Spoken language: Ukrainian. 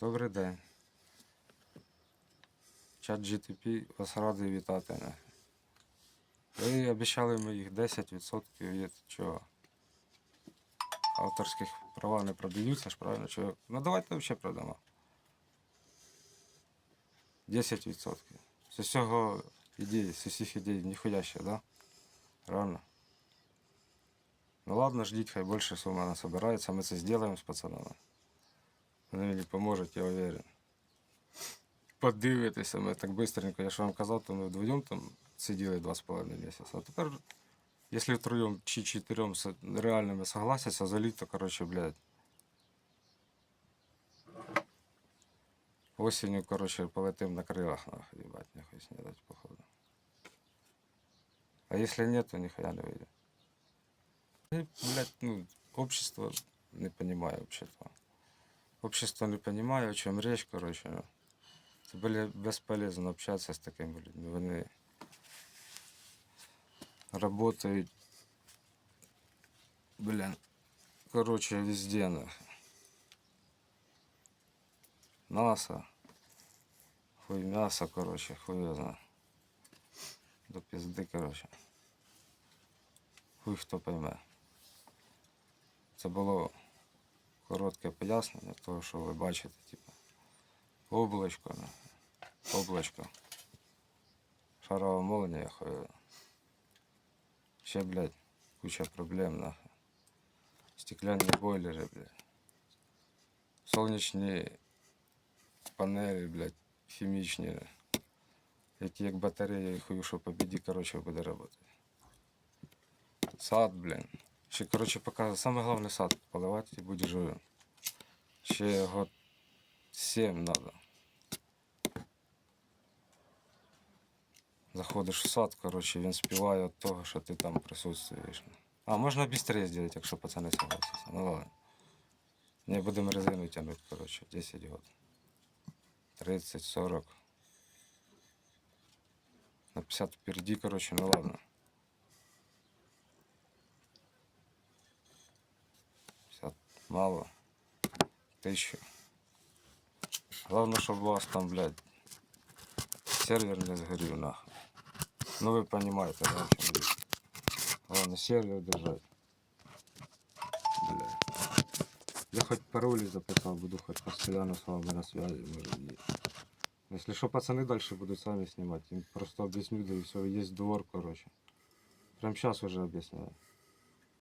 Добрий день. Чат GTP вас радий вітати. Ви обіцяли моїх 10% від чого? Авторських права не продаються ж, правильно? Чого? Ну давайте взагалі продамо. 10%. З усього ідей, з усіх ідей ніхуя ще, да? Правильно? Ну ладно, ждіть, хай більше сума насобирається, ми це зробимо з пацанами. Вони мені поможуть, я уверен. Подивитися, ми так быстренько, я ж вам казав, то ми вдвоєм там сиділи два з половиною місяця. А тепер, якщо втроєм чи чотирьом с- реальними согласяться, залить, то, короче, блядь. Осенью, короче, полетим на крилах, нахуй, ебать, нахуй снедать, походу. А если нет, то нихуя не выйдет. И, блядь, ну, общество не понимаю вообще-то. Общество не понимает, о чем речь, короче. ну. Это были бесполезно общаться с такими людьми. Вони работают, блин, короче, везде, нахуй. НАСА, хуй мясо, короче, хуй я знаю. До пизды, короче. Хуй хто пойме. Це було коротке пояснення того, що ви бачите, типу, облачко, ну, облачко. Шарова молния, хуй. Ще, блядь, куча проблем, нахуй. Стеклянні бойлери, блядь. Сонячні панелі, блядь, хімічні. Які як батареї, хую, що побіді, короче, буде працювати. Сад, блін. Ще, короче, поки саме головне сад поливати і буде живим. Ще год 7 надо. Заходиш в сад, короче, він співає від того, що ти там присутствуєш. А, можна швидше зробити, якщо пацани согласяться. Ну ладно. Не будемо резину тягнути, короче, 10 год. 30, 40. На 50 впереди, короче, ну ладно. Мало. Тысячу. Главное, чтобы у вас там, блядь, сервер не сгорел, нахуй. Ну вы понимаете, да. Главное, сервер держать. Бля. Я хоть пароли записал, буду хоть постоянно с вами на связи, может быть. Если что, пацаны дальше будут сами снимать. Им просто объясню, да и все. Есть двор, короче. Прям сейчас уже объясняю.